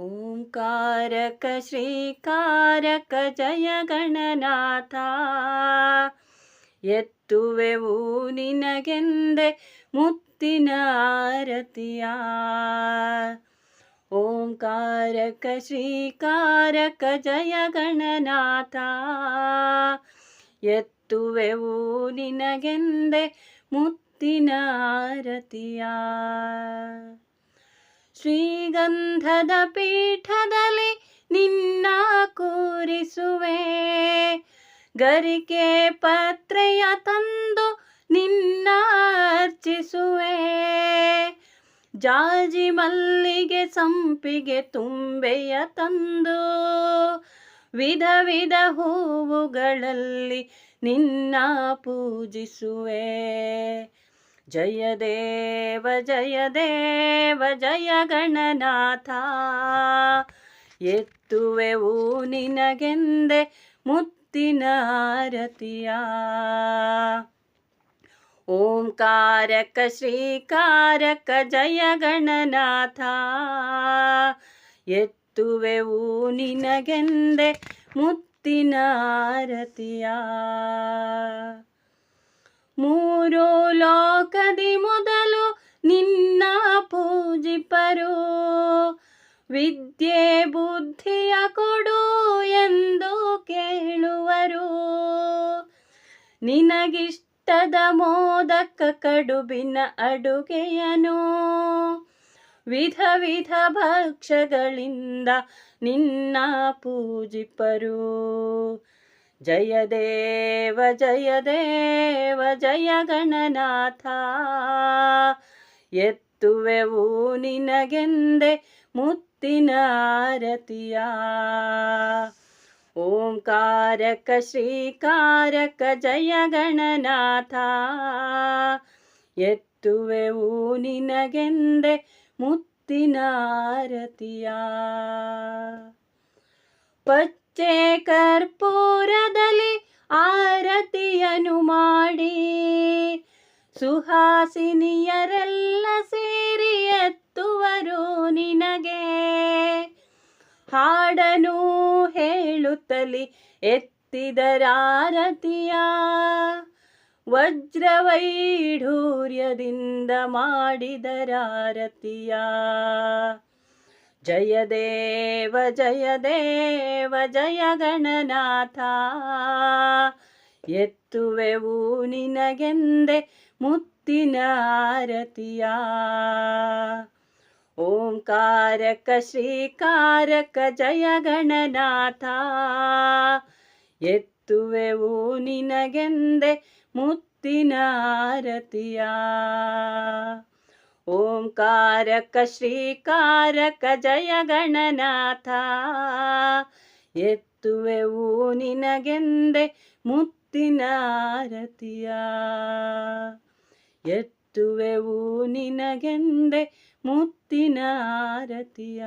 ಓಂಕಾರಕ ಶ್ರೀಕಾರಕ ಜಯ ಗಣನಾಥ ಎತ್ತುವೆವು ನಿನಗೆಂದೆ ಮುತ್ತಿನ ಆರತಿಯ ಓಂಕಾರಕ ಶ್ರೀಕಾರಕ ಜಯ ಗಣನಾಥ ಎತ್ತುವೆವು ನಿನಗೆಂದೆ ಮುತ್ತಿನ ಆರತಿಯ ಶ್ರೀಗಂಧದ ಪೀಠದಲ್ಲಿ ನಿನ್ನ ಕೂರಿಸುವೆ. ಗರಿಕೆ ಪತ್ರೆಯ ತಂದು ನಿನ್ನ ಅರ್ಚಿಸುವೆ. ಜಾಜಿ ಮಲ್ಲಿಗೆ ಸಂಪಿಗೆ ತುಂಬೆಯ ತಂದು ವಿಧ ವಿಧ ಹೂವುಗಳಲ್ಲಿ ನಿನ್ನ ಪೂಜಿಸುವೆ. ಜಯ ದೇವ ಜಯ ದೇವ, ಜಯ ಗಣನಾಥ. ಎತ್ತುವೆವು ನಿನಗೆಂದೆ ಮುತ್ತಿನ ಆರತಿಯ. ಓಂಕಾರಕ, ಶ್ರೀಕಾರಕ, ಜಯ ಗಣನಾಥ. ಎತ್ತುವೆವು ನಿನಗೆಂದೆ ಮುತ್ತಿನ ಆರತಿಯ. ಮೂರು ಲೋಕದಿ ಮೊದಲು ನಿನ್ನ ಪೂಜಿಪರು. ವಿದ್ಯೆ ಬುದ್ಧಿಯ ಕೊಡು ಎಂದು ಕೇಳುವರು. ನಿನಗಿಷ್ಟದ ಮೋದಕ ಕಡುಬಿನ ಅಡುಗೆಯನು. ವಿಧ ವಿಧ ಭಕ್ಷ್ಯಗಳಿಂದ ನಿನ್ನ ಪೂಜಿಪರು. ಜಯ ದೇವ ಜಯ ದೇವ, ಜಯ ಗಣನಾಥ. ಎತ್ತುವೆವು ನಿನಗೆಂದೆ ಮುತ್ತಿನ ಆರತಿಯ. ಓಂಕಾರಕ, ಶ್ರೀಕಾರಕ, ಜಯ ಗಣನಾಥ. ಎತ್ತುವೆವು ನಿನಗೆಂದೆ ಮುತ್ತಿನ ಆರತಿಯ. ಪಚ್ಚೆ ಕರ್ಪೂರದಲ್ಲಿ ಆರತಿಯನು ಮಾಡಿ ಸುಹಾಸಿನಿಯರೆಲ್ಲ ಸೇರಿ ಎತ್ತುವರು ನಿನಗೆ. ಹಾಡನು ಹೇಳುತ್ತಲಿ ಎತ್ತಿದರಾರತಿಯ ವಜ್ರವೈಢೂರ್ಯದಿಂದ ಮಾಡಿದರಾರತಿಯ. ಜಯ ದೇವ ಜಯ ದೇವ, ಜಯ ಗಣನಾಥ. ಎತ್ತುವೆವು ನಿನಗೆಂದೆ ಮುತ್ತಿನ ಆರತಿಯ. ಓಂಕಾರಕ, ಶ್ರೀಕಾರಕ, ಜಯ ಗಣನಾಥ. ಎತ್ತುವೆವು ನಿನಗೆಂದೆ ಮುತ್ತಿನ ಆರತಿಯ. ಓಂಕಾರಕ ಶ್ರೀಕಾರಕ ಜಯ ಗಣನಾಥ ಎತ್ತುವೆವು ನಿನಗೆಂದೆ ಮುತ್ತಿನಾರತಿಯ ಎತ್ತುವೆವು ನಿನಗೆಂದೆ ಮುತ್ತಿನ ಆರತಿಯ.